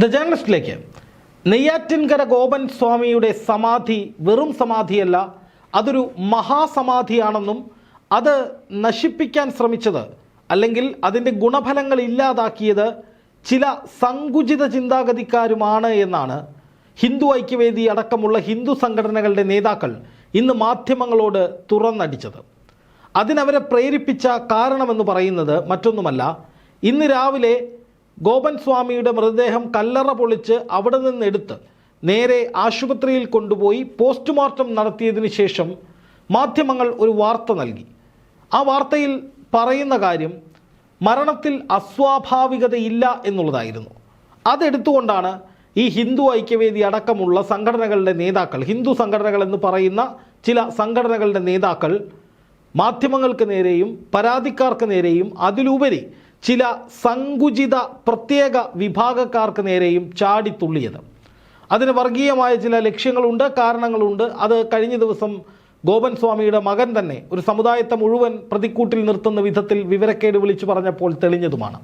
The ജേർണലിസ്റ്റിലേക്ക് Neyyattinkara Gopan സ്വാമിയുടെ സമാധി വെറും സമാധിയല്ല അതൊരു മഹാസമാധിയാണെന്നും അത് നശിപ്പിക്കാൻ ശ്രമിച്ചത് അല്ലെങ്കിൽ അതിന്റെ ഗുണഫലങ്ങൾ ഇല്ലാതാക്കിയത് ചില സങ്കുചിത ചിന്താഗതിക്കാരുമാണ് എന്നാണ് ഹിന്ദു ഐക്യവേദി അടക്കമുള്ള ഹിന്ദു സംഘടനകളുടെ നേതാക്കൾ ഇന്ന് മാധ്യമങ്ങളോട് തുറന്നടിച്ചത്. അതിനവരെ പ്രേരിപ്പിച്ച കാരണമെന്ന് പറയുന്നത് മറ്റൊന്നുമല്ല. ഇന്ന് രാവിലെ ഗോപൻ സ്വാമിയുടെ മൃതദേഹം കല്ലറ പൊളിച്ച് അവിടെ നിന്നെടുത്ത് നേരെ ആശുപത്രിയിൽ കൊണ്ടുപോയി പോസ്റ്റ്മോർട്ടം നടത്തിയതിനു ശേഷം മാധ്യമങ്ങൾ ഒരു വാർത്ത നൽകി. ആ വാർത്തയിൽ പറയുന്ന കാര്യം മരണത്തിൽ അസ്വാഭാവികതയില്ല എന്നുള്ളതായിരുന്നു. അതെടുത്തുകൊണ്ടാണ് ഈ ഹിന്ദു ഐക്യവേദി അടക്കമുള്ള സംഘടനകളുടെ നേതാക്കൾ ഹിന്ദു സംഘടനകൾ എന്ന് പറയുന്ന ചില സംഘടനകളുടെ നേതാക്കൾ മാധ്യമങ്ങൾക്ക് നേരെയും പരാതിക്കാർക്ക് നേരെയും അതിലുപരി ചില സങ്കുചിത പ്രത്യേക വിഭാഗക്കാർക്ക് നേരെയും ചാടിത്തുള്ളിയത് അതിന് വർഗീയമായ ചില ലക്ഷ്യങ്ങളുണ്ട് കാരണങ്ങളുണ്ട്. അത് കഴിഞ്ഞ ദിവസം ഗോപൻ സ്വാമിയുടെ മകൻ തന്നെ ഒരു സമുദായത്തെ മുഴുവൻ പ്രതിക്കൂട്ടിൽ നിർത്തുന്ന വിധത്തിൽ വിവരക്കേട് വിളിച്ചു പറഞ്ഞപ്പോൾ തെളിഞ്ഞതുമാണ്.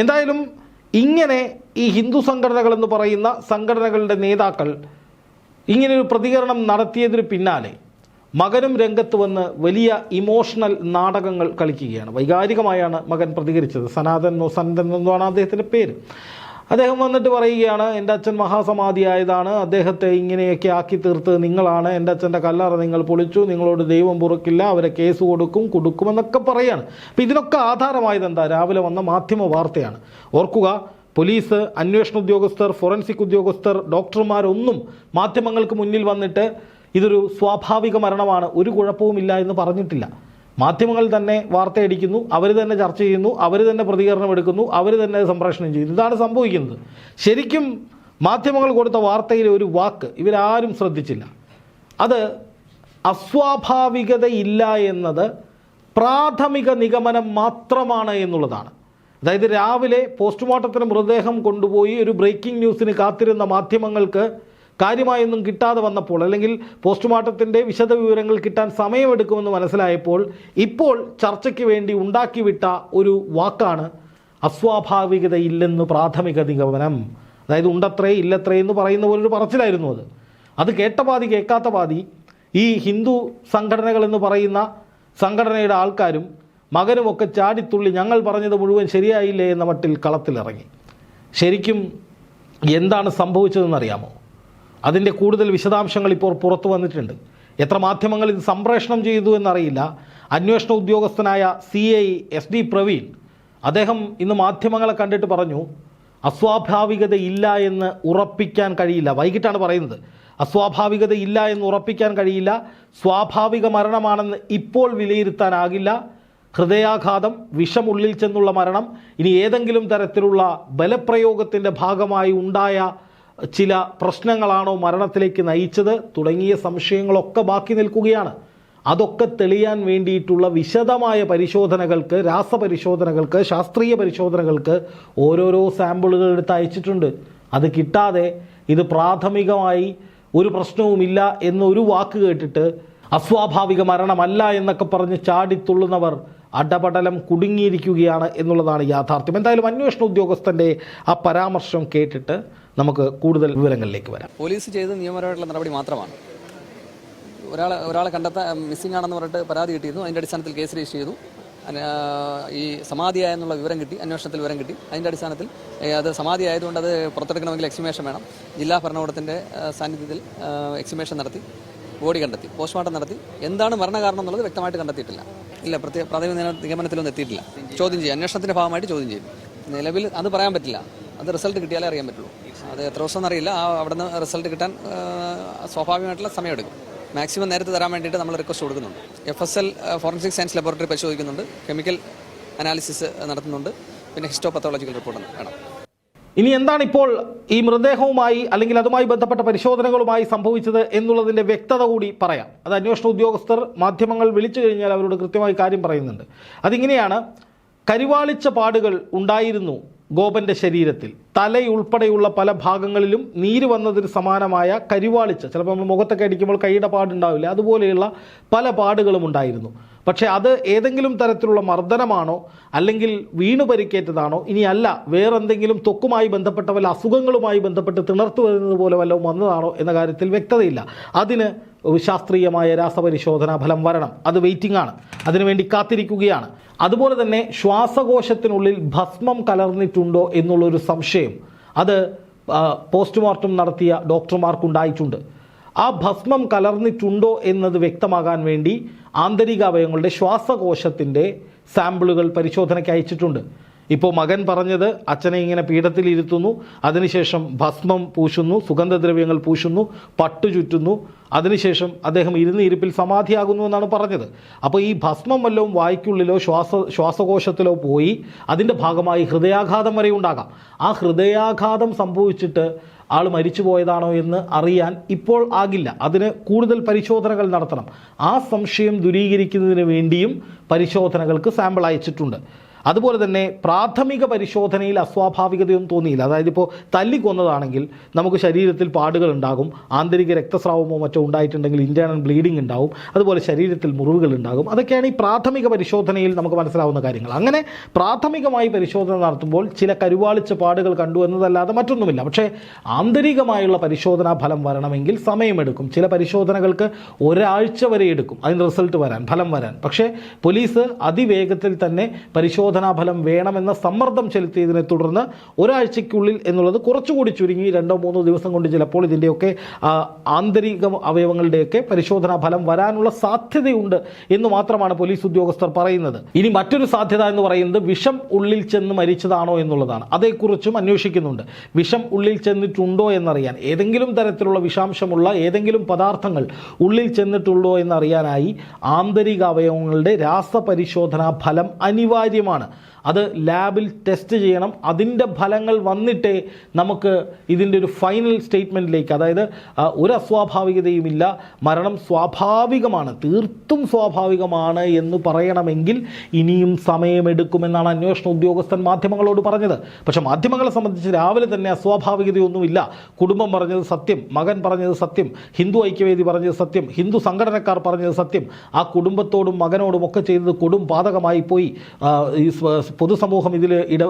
എന്തായാലും ഇങ്ങനെ ഈ ഹിന്ദു സംഘടനകൾ എന്ന് പറയുന്ന സംഘടനകളുടെ നേതാക്കൾ ഇങ്ങനൊരു പ്രതികരണം നടത്തിയതിന് പിന്നാലെ മകനും രംഗത്ത് വന്ന് വലിയ ഇമോഷണൽ നാടകങ്ങൾ കളിക്കുകയാണ്. വൈകാരികമായാണ് മകൻ പ്രതികരിച്ചത്. സനാതനോ സനന്ദൻ എന്നാണ് അദ്ദേഹത്തിന്റെ പേര്. അദ്ദേഹം വന്നിട്ട് പറയുകയാണ് എന്റെ അച്ഛൻ മഹാസമാധിയായതാണ്. അദ്ദേഹത്തെ ഇങ്ങനെയൊക്കെ ആക്കി തീർത്ത് നിങ്ങളാണ്. എന്റെ അച്ഛന്റെ കല്ലറ നിങ്ങൾ പൊളിച്ചു. നിങ്ങളോട് ദൈവം പുറക്കില്ല. അവരെ കേസ് കൊടുക്കും കൊടുക്കുമെന്നൊക്കെ പറയാണ്. അപ്പം ഇതിനൊക്കെ ആധാരമായത് എന്താ? രാവിലെ വന്ന മാധ്യമ വാർത്തയാണ്. ഓർക്കുക പോലീസ് അന്വേഷണ ഉദ്യോഗസ്ഥർ ഫോറൻസിക് ഉദ്യോഗസ്ഥർ ഡോക്ടർമാരൊന്നും മാധ്യമങ്ങൾക്ക് മുന്നിൽ വന്നിട്ട് ഇതൊരു സ്വാഭാവിക മരണമാണ്. ഒരു കുഴപ്പവുമില്ല എന്ന് പറഞ്ഞിട്ടില്ല. മാധ്യമങ്ങൾ തന്നെ വാർത്തയടിക്കുന്നു അവർ തന്നെ ചർച്ച ചെയ്യുന്നു അവർ തന്നെ പ്രതികരണം എടുക്കുന്നു അവർ തന്നെ സംപ്രേഷണം ചെയ്യുന്നു. ഇതാണ് സംഭവിക്കുന്നത്. ശരിക്കും മാധ്യമങ്ങൾ കൊടുത്ത വാർത്തയിലെ ഒരു വാക്ക് ഇവരാരും ശ്രദ്ധിച്ചില്ല. അത് അസ്വാഭാവികതയില്ല എന്നത് പ്രാഥമിക നിഗമനം മാത്രമാണ് എന്നുള്ളതാണ്. അതായത് രാവിലെ പോസ്റ്റ്മോർട്ടത്തിന് മൃതദേഹം കൊണ്ടുപോയി ഒരു ബ്രേക്കിംഗ് ന്യൂസിന് കാത്തിരുന്ന മാധ്യമങ്ങൾക്ക് കാര്യമായൊന്നും കിട്ടാതെ വന്നപ്പോൾ അല്ലെങ്കിൽ പോസ്റ്റ്മോർട്ടത്തിന്റെ വിശദ വിവരങ്ങൾ കിട്ടാൻ സമയമെടുക്കുമെന്ന് മനസ്സിലായപ്പോൾ ഇപ്പോൾ ചർച്ചയ്ക്ക് വേണ്ടി ഉണ്ടാക്കിവിട്ട ഒരു വാക്കാണ് അസ്വാഭാവികതയില്ലെന്ന് പ്രാഥമിക നിഗമനം. അതായത് ഉണ്ടത്രേ ഇല്ലത്രേ എന്ന് പറയുന്ന പോലൊരു പറച്ചിലായിരുന്നു അത്. അത് കേട്ട പാതി കേൾക്കാത്ത പാതി ഈ ഹിന്ദു സംഘടനകളെന്ന് പറയുന്ന സംഘടനയുടെ ആൾക്കാരും മകനുമൊക്കെ ചാടിത്തുള്ളി ഞങ്ങൾ പറഞ്ഞത് മുഴുവൻ ശരിയായില്ലേ എന്ന മട്ടിൽ കളത്തിലിറങ്ങി. ശരിക്കും എന്താണ് സംഭവിച്ചതെന്നറിയാമോ അതിന്റെ കൂടുതൽ വിശദാംശങ്ങൾ ഇപ്പോൾ പുറത്തു വന്നിട്ടുണ്ട്. എത്ര മാധ്യമങ്ങൾ ഇത് സംപ്രേഷണം ചെയ്തു എന്നറിയില്ല. അന്വേഷണ ഉദ്യോഗസ്ഥനായ C I S D Praveen അദ്ദേഹം ഇന്ന് മാധ്യമങ്ങളെ കണ്ടിട്ട് പറഞ്ഞു അസ്വാഭാവികത ഇല്ല എന്ന് ഉറപ്പിക്കാൻ കഴിയില്ല. വൈകിട്ടാണ് പറയുന്നത്. അസ്വാഭാവികത ഇല്ല എന്ന് ഉറപ്പിക്കാൻ കഴിയില്ല. സ്വാഭാവിക മരണമാണെന്ന് ഇപ്പോൾ വിലയിരുത്താനാകില്ല. ഹൃദയാഘാതം വിഷമുള്ളിൽ ചെന്നുള്ള മരണം ഇനി ഏതെങ്കിലും തരത്തിലുള്ള ബലപ്രയോഗത്തിന്റെ ഭാഗമായി ഉണ്ടായ ചില പ്രശ്നങ്ങളാണോ മരണത്തിലേക്ക് നയിച്ചത്? തുടങ്ങിയ സംശയങ്ങളൊക്കെ ബാക്കി നിൽക്കുകയാണ്. അതൊക്കെ തെളിയാൻ വേണ്ടിയിട്ടുള്ള വിശദമായ പരിശോധനകൾക്ക് രാസപരിശോധനകൾക്ക് ശാസ്ത്രീയ പരിശോധനകൾക്ക് ഓരോരോ സാമ്പിളുകൾ എടുത്ത് അയച്ചിട്ടുണ്ട്. അത് കിട്ടാതെ ഇത് പ്രാഥമികമായി ഒരു പ്രശ്നവുമില്ല എന്നൊരു വാക്ക് കേട്ടിട്ട് അസ്വാഭാവിക മരണമല്ല എന്നൊക്കെ പറഞ്ഞ് ചാടിത്തുള്ളുന്നവർ അടപടലം കുടുങ്ങിയിരിക്കുകയാണ് എന്നുള്ളതാണ് യാഥാർത്ഥ്യം. എന്തായാലും അന്വേഷണ ഉദ്യോഗസ്ഥന്റെ ആ പരാമർശം കേട്ടിട്ട് നമുക്ക് കൂടുതൽ വിവരങ്ങളിലേക്ക് വരാം. പോലീസ് ചെയ്ത നിയമപരമായിട്ടുള്ള നടപടി മാത്രമാണ്. ഒരാളെ ഒരാളെ കണ്ടെത്താൻ മിസ്സിംഗ് ആണെന്ന് പറഞ്ഞിട്ട് പരാതി കിട്ടിയിരുന്നു. അതിന്റെ അടിസ്ഥാനത്തിൽ കേസ് രജിസ്റ്റർ ചെയ്തു. ഈ സമാധിയായെന്നുള്ള വിവരം കിട്ടി അന്വേഷണത്തിൽ വിവരം കിട്ടി. അതിന്റെ അടിസ്ഥാനത്തിൽ അത് സമാധി ആയതുകൊണ്ട് അത് പുറത്തെടുക്കണമെങ്കിൽ എക്സിമേഷൻ വേണം. ജില്ലാ ഭരണകൂടത്തിന്റെ സാന്നിധ്യത്തിൽ എക്സിമേഷൻ നടത്തി ബോഡി കണ്ടെത്തി പോസ്റ്റ്മോർട്ടം നടത്തി. എന്താണ് മരണകാരണം എന്നുള്ളത് വ്യക്തമായിട്ട് കണ്ടെത്തിയിട്ടില്ല. ഇല്ല പ്രത്യേക പ്രാഥമിക നിഗ- നിഗമനത്തിലൊന്നും എത്തിയിട്ടില്ല. ചോദ്യം ചെയ്യും. അന്വേഷണത്തിന്റെ ഭാഗമായിട്ട് ചോദ്യം ചെയ്യും. നിലവിൽ അത് പറയാൻ പറ്റില്ല. അത് റിസൾട്ട് കിട്ടിയാലേ അറിയാൻ പറ്റുള്ളൂ. അത് എത്ര ദിവസം എന്നറിയില്ല ആ അവിടെ നിന്ന് റിസൾട്ട് കിട്ടാൻ സ്വാഭാവികമായിട്ടുള്ള സമയമെടുക്കും. മാക്സിമം നേരത്തെ തരാൻ വേണ്ടിയിട്ട് നമ്മൾ റിക്വസ്റ്റ് കൊടുക്കുന്നുണ്ട്. F S L forensic science laboratory പരിശോധിക്കുന്നുണ്ട്. കെമിക്കൽ അനാലിസിസ് നടത്തുന്നുണ്ട്. പിന്നെ ഹിസ്റ്റോപത്തോളജിക്കൽ റിപ്പോർട്ട് വേണം. ഇനി എന്താണ് ഇപ്പോൾ ഈ മൃതദേഹവുമായി അല്ലെങ്കിൽ അതുമായി ബന്ധപ്പെട്ട പരിശോധനകളുമായി സംഭവിച്ചത് എന്നുള്ളതിന്റെ വ്യക്തത കൂടി പറയാം. അത് അന്വേഷണ ഉദ്യോഗസ്ഥർ മാധ്യമങ്ങൾ വിളിച്ചു കഴിഞ്ഞാൽ അവരോട് കൃത്യമായി കാര്യം പറയുന്നുണ്ട്. അതിങ്ങനെയാണ് കരിവാളിച്ച പാടുകൾ ഉണ്ടായിരുന്നു ഗോപന്റെ ശരീരത്തിൽ. തലയുൾപ്പെടെയുള്ള പല ഭാഗങ്ങളിലും നീര് വന്നതിന് സമാനമായ കരിവാളിച്ച ചിലപ്പോൾ നമ്മൾ മുഖത്തൊക്കെ അടിക്കുമ്പോൾ കൈയുടെ പാടുണ്ടാവില്ല അതുപോലെയുള്ള പല പാടുകളും ഉണ്ടായിരുന്നു. പക്ഷേ അത് ഏതെങ്കിലും തരത്തിലുള്ള മർദ്ദനമാണോ അല്ലെങ്കിൽ വീണു പരിക്കേറ്റതാണോ? ഇനി അല്ല വേറെന്തെങ്കിലും ത്വക്കുമായി ബന്ധപ്പെട്ട വല്ല അസുഖങ്ങളുമായി ബന്ധപ്പെട്ട് തിണർത്തു വരുന്നത് പോലെ വല്ലതും വന്നതാണോ എന്ന കാര്യത്തിൽ വ്യക്തതയില്ല. അതിന് ശാസ്ത്രീയമായ രാസപരിശോധനാ ഫലം വരണം. അത് വെയിറ്റിംഗ് ആണ്. അതിനുവേണ്ടി കാത്തിരിക്കുകയാണ്. അതുപോലെ തന്നെ ശ്വാസകോശത്തിനുള്ളിൽ ഭസ്മം കലർന്നിട്ടുണ്ടോ എന്നുള്ളൊരു സംശയം അത് പോസ്റ്റ്മോർട്ടം നടത്തിയ ഡോക്ടർമാർക്കുണ്ടായിട്ടുണ്ട്. ആ ഭസ്മം കലർന്നിട്ടുണ്ടോ എന്നത് വ്യക്തമാകാൻ വേണ്ടി ആന്തരിക അവയവങ്ങളുടെ ശ്വാസകോശത്തിന്റെ സാമ്പിളുകൾ പരിശോധനയ്ക്ക് അയച്ചിട്ടുണ്ട്. ഇപ്പോൾ മകൻ പറഞ്ഞത് അച്ഛനെ ഇങ്ങനെ പീഠത്തിലിരുത്തുന്നു അതിനുശേഷം ഭസ്മം പൂശുന്നു സുഗന്ധദ്രവ്യങ്ങൾ പൂശുന്നു പട്ടു ചുറ്റുന്നു അതിനുശേഷം അദ്ദേഹം ഇരുന്ന് ഇരിപ്പിൽ സമാധിയാകുന്നു എന്നാണ് പറഞ്ഞത്. അപ്പോൾ ഈ ഭസ്മം വല്ലതും വായ്ക്കുള്ളിലോ ശ്വാസ ശ്വാസകോശത്തിലോ പോയി അതിന്റെ ഭാഗമായി ഹൃദയാഘാതം വരെ ഉണ്ടാകാം. ആ ഹൃദയാഘാതം സംഭവിച്ചിട്ട് ആൾ മരിച്ചു പോയതാണോ എന്ന് അറിയാൻ ഇപ്പോൾ ആകില്ല. അതിന് കൂടുതൽ പരിശോധനകൾ നടത്തണം. ആ സംശയം ദൂരീകരിക്കുന്നതിന് വേണ്ടിയും പരിശോധനകൾക്ക് സാമ്പിൾ അയച്ചിട്ടുണ്ട്. അതുപോലെ തന്നെ പ്രാഥമിക പരിശോധനയിൽ അസ്വാഭാവികതയൊന്നും തോന്നിയില്ല. അതായത് ഇപ്പോൾ തല്ലിക്കൊന്നതാണെങ്കിൽ നമുക്ക് ശരീരത്തിൽ പാടുകൾ ഉണ്ടാകും ആന്തരിക രക്തസ്രാവമോ മറ്റോ ഉണ്ടായിട്ടുണ്ടെങ്കിൽ ഇന്റേർണൽ ബ്ലീഡിംഗ് ഉണ്ടാവും അതുപോലെ ശരീരത്തിൽ മുറിവുകൾ ഉണ്ടാകും. അതൊക്കെയാണ് ഈ പ്രാഥമിക പരിശോധനയിൽ നമുക്ക് മനസ്സിലാവുന്ന കാര്യങ്ങൾ. അങ്ങനെ പ്രാഥമികമായി പരിശോധന നടത്തുമ്പോൾ ചില കരുവാളിച്ച പാടുകൾ കണ്ടു എന്നതല്ലാതെ മറ്റൊന്നുമില്ല. പക്ഷേ ആന്തരികമായുള്ള പരിശോധനാ ഫലം വരണമെങ്കിൽ സമയമെടുക്കും. ചില പരിശോധനകൾക്ക് ഒരാഴ്ച വരെ എടുക്കും. അതിന് റിസൾട്ട് വരാൻ ഫലം വരാൻ. പക്ഷേ പോലീസ് അതിവേഗത്തിൽ തന്നെ പരിശോധനാ ഫലം വേണമെന്ന സമ്മർദ്ദം ചെലുത്തിയതിനെ തുടർന്ന് ഒരാഴ്ചയ്ക്കുള്ളിൽ എന്നുള്ളത് കുറച്ചുകൂടി ചുരുങ്ങി രണ്ടോ മൂന്നോ ദിവസം കൊണ്ട് ചിലപ്പോൾ ഇതിന്റെയൊക്കെ ആന്തരിക അവയവങ്ങളുടെയൊക്കെ പരിശോധനാ ഫലം വരാനുള്ള സാധ്യതയുണ്ട് എന്ന് മാത്രമാണ് പോലീസ് ഉദ്യോഗസ്ഥർ പറയുന്നത്. ഇനി മറ്റൊരു സാധ്യത എന്ന് പറയുന്നത് വിഷം ഉള്ളിൽ ചെന്ന് മരിച്ചതാണോ എന്നുള്ളതാണ്. അതേക്കുറിച്ചും അന്വേഷിക്കുന്നുണ്ട്. വിഷം ഉള്ളിൽ ചെന്നിട്ടുണ്ടോ എന്നറിയാൻ ഏതെങ്കിലും തരത്തിലുള്ള വിഷാംശമുള്ള ഏതെങ്കിലും പദാർത്ഥങ്ങൾ ഉള്ളിൽ ചെന്നിട്ടുണ്ടോ എന്നറിയാനായി ആന്തരിക അവയവങ്ങളുടെ രാസപരിശോധനാ ഫലം അനിവാര്യമാണ്. അത് ലാബിൽ ടെസ്റ്റ് ചെയ്യണം. അതിന്റെ ഫലങ്ങൾ വന്നിട്ടേ നമുക്ക് ഇതിന്റെ ഒരു ഫൈനൽ സ്റ്റേറ്റ്മെന്റിലേക്ക് അതായത് ഒരു അസ്വാഭാവികതയുമില്ല. മരണം സ്വാഭാവികമാണ്. തീർത്തും സ്വാഭാവികമാണ് എന്ന് പറയണമെങ്കിൽ ഇനിയും സമയമെടുക്കുമെന്നാണ് അന്വേഷണ ഉദ്യോഗസ്ഥൻ മാധ്യമങ്ങളോട് പറഞ്ഞത്. പക്ഷേ മാധ്യമങ്ങളെ സംബന്ധിച്ച് രാവിലെ തന്നെ അസ്വാഭാവികതയൊന്നുമില്ല. കുടുംബം പറഞ്ഞത് സത്യം മകൻ പറഞ്ഞത് സത്യം ഹിന്ദു ഐക്യവേദി പറഞ്ഞത് സത്യം ഹിന്ദു സംഘടനക്കാർ പറഞ്ഞത് സത്യം ആ കുടുംബത്തോടും മകനോടും ഒക്കെ ചെയ്തത് കൊടും പാതകമായി പോയി ഈ പൊതുസമൂഹം ഇതിൽ ഇട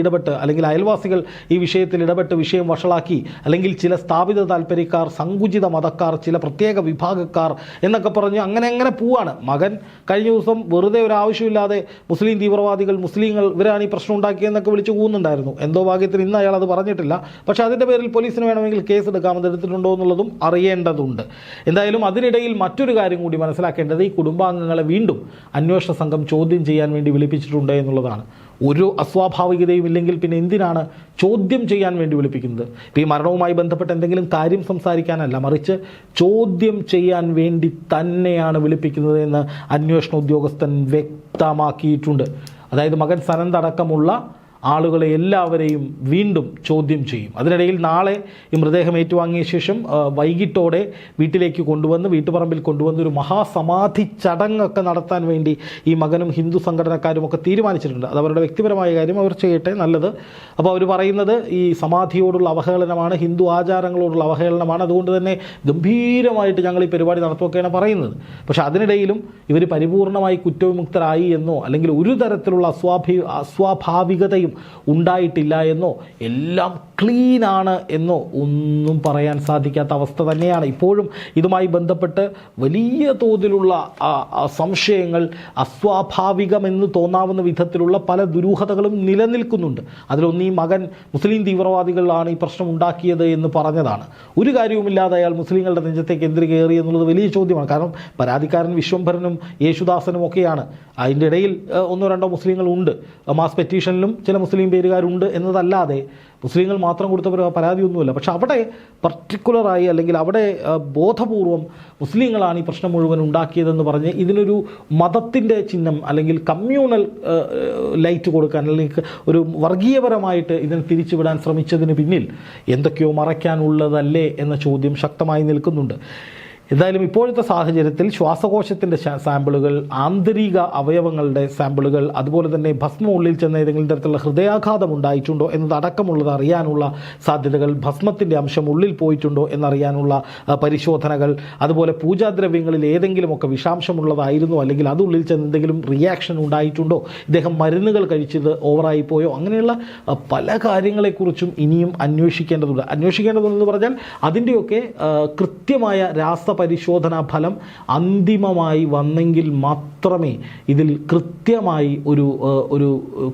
ഇടപെട്ട് അല്ലെങ്കിൽ അയൽവാസികൾ ഈ വിഷയത്തിൽ ഇടപെട്ട് വിഷയം വഷളാക്കി അല്ലെങ്കിൽ ചില സ്ഥാപിത താല്പര്യക്കാർ സങ്കുചിത മതക്കാർ ചില പ്രത്യേക വിഭാഗക്കാർ എന്നൊക്കെ പറഞ്ഞ് അങ്ങനെ അങ്ങനെ പോവാണ്. മകൻ കഴിഞ്ഞ ദിവസം വെറുതെ ഒരു ആവശ്യമില്ലാതെ മുസ്ലിം തീവ്രവാദികൾ മുസ്ലിങ്ങൾ ഇവരാണ് ഈ പ്രശ്നം ഉണ്ടാക്കിയെന്നൊക്കെ വിളിച്ചു പോകുന്നുണ്ടായിരുന്നു എന്തോ ഭാഗ്യത്തിന് ഇന്ന് അയാൾ അത് പറഞ്ഞിട്ടില്ല. പക്ഷേ അതിന്റെ പേരിൽ പോലീസിന് വേണമെങ്കിൽ കേസ് എടുക്കാമെന്ന് എടുത്തിട്ടുണ്ടോ എന്നുള്ളതും അറിയേണ്ടതുണ്ട്. എന്തായാലും അതിനിടയിൽ മറ്റൊരു കാര്യം കൂടി മനസ്സിലാക്കേണ്ടത് ഈ കുടുംബാംഗങ്ങളെ വീണ്ടും അന്വേഷണ സംഘം ചോദ്യം ചെയ്യാൻ വേണ്ടി വിളിപ്പിച്ചിട്ടുണ്ട്. എന്നുള്ളതാണ്. ഒരു അസ്വാഭാവികതയും ഇല്ലെങ്കിൽ പിന്നെ എന്തിനാണ് ചോദ്യം ചെയ്യാൻ വേണ്ടി വിളിപ്പിക്കുന്നത്? ഇപ്പോൾ ഈ മരണവുമായി ബന്ധപ്പെട്ട് എന്തെങ്കിലും കാര്യം സംസാരിക്കാനല്ല മറിച്ച് ചോദ്യം ചെയ്യാൻ വേണ്ടി തന്നെയാണ് വിളിപ്പിക്കുന്നത് എന്ന് അന്വേഷണ ഉദ്യോഗസ്ഥൻ വ്യക്തമാക്കിയിട്ടുണ്ട്. അതായത് മകൻ സനന്ദ് അടക്കമുള്ള ആളുകളെ എല്ലാവരെയും വീണ്ടും ചോദ്യം ചെയ്യും. അതിനിടയിൽ നാളെ ഈ മൃതദേഹം ഏറ്റുവാങ്ങിയ ശേഷം വൈകിട്ടോടെ വീട്ടിലേക്ക് കൊണ്ടുവന്ന് വീട്ടുപറമ്പിൽ കൊണ്ടുവന്ന് ഒരു മഹാസമാധി ചടങ്ങൊക്കെ നടത്താൻ വേണ്ടി ഈ മകനും ഹിന്ദു സംഘടനക്കാരും ഒക്കെ തീരുമാനിച്ചിട്ടുണ്ട്. അത് അവരുടെ വ്യക്തിപരമായ കാര്യം അവർ ചെയ്യട്ടെ നല്ലത്. അപ്പോൾ അവർ പറയുന്നത് ഈ സമാധിയോടുള്ള അവഹേളനമാണ് ഹിന്ദു ആചാരങ്ങളോടുള്ള അവഹേളനമാണ്. അതുകൊണ്ട് തന്നെ ഗംഭീരമായിട്ട് ഞങ്ങൾ ഈ പരിപാടി നടത്തുമൊക്കെയാണ് പറയുന്നത്. പക്ഷേ അതിനിടയിലും ഇവർ പരിപൂർണമായി കുറ്റവിമുക്തരായി എന്നോ അല്ലെങ്കിൽ ഒരു തരത്തിലുള്ള അസ്വാഭി അസ്വാഭാവികതയും ഉണ്ടായിട്ടില്ല എന്നോ എല്ലാം ക്ലീനാണ് എന്നോ ഒന്നും പറയാൻ സാധിക്കാത്ത അവസ്ഥ തന്നെയാണ്. ഇപ്പോഴും ഇതുമായി ബന്ധപ്പെട്ട് വലിയ തോതിലുള്ള സംശയങ്ങൾ അസ്വാഭാവികമെന്ന് തോന്നാവുന്ന വിധത്തിലുള്ള പല ദുരൂഹതകളും നിലനിൽക്കുന്നുണ്ട്. അതിലൊന്ന് മകൻ മുസ്ലിം തീവ്രവാദികളാണ് ഈ പ്രശ്നം ഉണ്ടാക്കിയത് എന്ന് പറഞ്ഞതാണ്. ഒരു കാര്യവുമില്ലാതെ അയാൾ മുസ്ലിങ്ങളുടെ നെഞ്ചത്തേക്ക് കേന്ദ്രീകേറി എന്നുള്ളത് വലിയ ചോദ്യമാണ്. കാരണം പരാതിക്കാരൻ വിശ്വംഭരനും യേശുദാസനും ഒക്കെയാണ്. അതിന്റെ ഇടയിൽ ഒന്നോ രണ്ടോ മുസ്ലിങ്ങളുണ്ട്. മാസ് പെറ്റീഷനിലും ചില മുസ്ലിം പേരുകാരുണ്ട് എന്നതല്ലാതെ മുസ്ലിങ്ങൾ മാത്രം കൊടുത്ത പരാ- പരാതിയൊന്നുമില്ല. പക്ഷെ അവിടെ പർട്ടിക്കുലറായി അല്ലെങ്കിൽ അവിടെ ബോധപൂർവം മുസ്ലിങ്ങളാണ് ഈ പ്രശ്നം മുഴുവൻ ഉണ്ടാക്കിയതെന്ന് പറഞ്ഞ് ഇതിനൊരു മതത്തിന്റെ ചിഹ്നം അല്ലെങ്കിൽ കമ്മ്യൂണൽ ലൈറ്റ് കൊടുക്കാൻ അല്ലെങ്കിൽ ഒരു വർഗീയപരമായിട്ട് ഇതിനെ തിരിച്ചുവിടാൻ ശ്രമിച്ചതിന് പിന്നിൽ എന്തൊക്കെയോ മറയ്ക്കാനുള്ളതല്ലേ എന്ന ചോദ്യം ശക്തമായി നിൽക്കുന്നുണ്ട്. എന്തായാലും ഇപ്പോഴത്തെ സാഹചര്യത്തിൽ ശ്വാസകോശത്തിന്റെ സാമ്പിളുകൾ ആന്തരിക അവയവങ്ങളുടെ സാമ്പിളുകൾ അതുപോലെ തന്നെ ഭസ്മം ഉള്ളിൽ ചെന്ന ഏതെങ്കിലും തരത്തിലുള്ള ഹൃദയാഘാതം ഉണ്ടായിട്ടുണ്ടോ എന്നതടക്കമുള്ളത് അറിയാനുള്ള സാധ്യതകൾ ഭസ്മത്തിന്റെ അംശം ഉള്ളിൽ പോയിട്ടുണ്ടോ എന്നറിയാനുള്ള പരിശോധനകൾ അതുപോലെ പൂജാദ്രവ്യങ്ങളിൽ ഏതെങ്കിലുമൊക്കെ വിഷാംശമുള്ളതായിരുന്നോ അല്ലെങ്കിൽ അത് ഉള്ളിൽ ചെന്ന് എന്തെങ്കിലും റിയാക്ഷൻ ഉണ്ടായിട്ടുണ്ടോ? ഇദ്ദേഹം മരുന്നുകൾ കഴിച്ചത് ഓവറായി പോയോ അങ്ങനെയുള്ള പല കാര്യങ്ങളെക്കുറിച്ചും ഇനിയും അന്വേഷിക്കേണ്ടതുണ്ട്. അന്വേഷിക്കേണ്ടതുണ്ടെന്ന് പറഞ്ഞാൽ അതിന്റെയൊക്കെ കൃത്യമായ കൃത്യമായ രാസപരിശോധനാ ഫലം അന്തിമമായി വന്നെങ്കിൽ മാത്രമേ ഇതിൽ കൃത്യമായി ഒരു ഒരു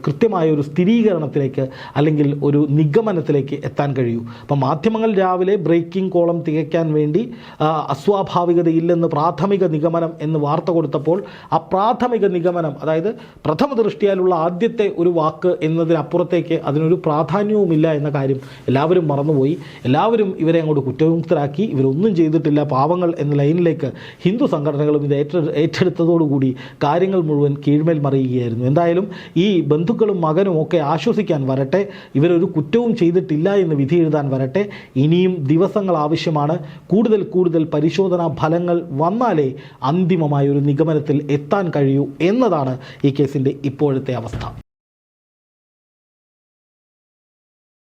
കൃത്യമായ ഒരു സ്ഥിരീകരണത്തിലേക്ക് അല്ലെങ്കിൽ ഒരു നിഗമനത്തിലേക്ക് എത്താൻ കഴിയൂ. അപ്പം മാധ്യമങ്ങൾ രാവിലെ ബ്രേക്കിംഗ് കോളം തികയ്ക്കാൻ വേണ്ടി അസ്വാഭാവികതയില്ലെന്ന് പ്രാഥമിക നിഗമനം എന്ന് വാർത്ത കൊടുത്തപ്പോൾ ആ പ്രാഥമിക നിഗമനം അതായത് പ്രഥമ ദൃഷ്ടിയാലുള്ള ആദ്യത്തെ ഒരു വാക്ക് എന്നതിനപ്പുറത്തേക്ക് അതിനൊരു പ്രാധാന്യവുമില്ല എന്ന കാര്യം എല്ലാവരും മറന്നുപോയി. എല്ലാവരും ഇവരെ അങ്ങോട്ട് കുറ്റവിമുക്തരാക്കി. ഇവരൊന്നും ചെയ്തിട്ടില്ല. പാവങ്ങൾ എന്ന ലൈനിലേക്ക് ഹിന്ദു സംഘടനകളും ഇത് ഏറ്റ ഏറ്റെടുത്തതോടുകൂടി കാര്യങ്ങൾ മുഴുവൻ കീഴ്മേൽ മറിയുകയായിരുന്നു. എന്തായാലും ഈ ബന്ധുക്കളും മകനും ഒക്കെ ആശ്വസിക്കാൻ വരട്ടെ ഇവരൊരു കുറ്റവും ചെയ്തിട്ടില്ല എന്ന് വിധി എഴുതാൻ വരട്ടെ. ഇനിയും ദിവസങ്ങൾ ആവശ്യമാണ്. കൂടുതൽ കൂടുതൽ പരിശോധനാ ഫലങ്ങൾ വന്നാലേ അന്തിമമായ ഒരു നിഗമനത്തിൽ എത്താൻ കഴിയൂ എന്നതാണ് ഈ കേസിന്റെ ഇപ്പോഴത്തെ അവസ്ഥ.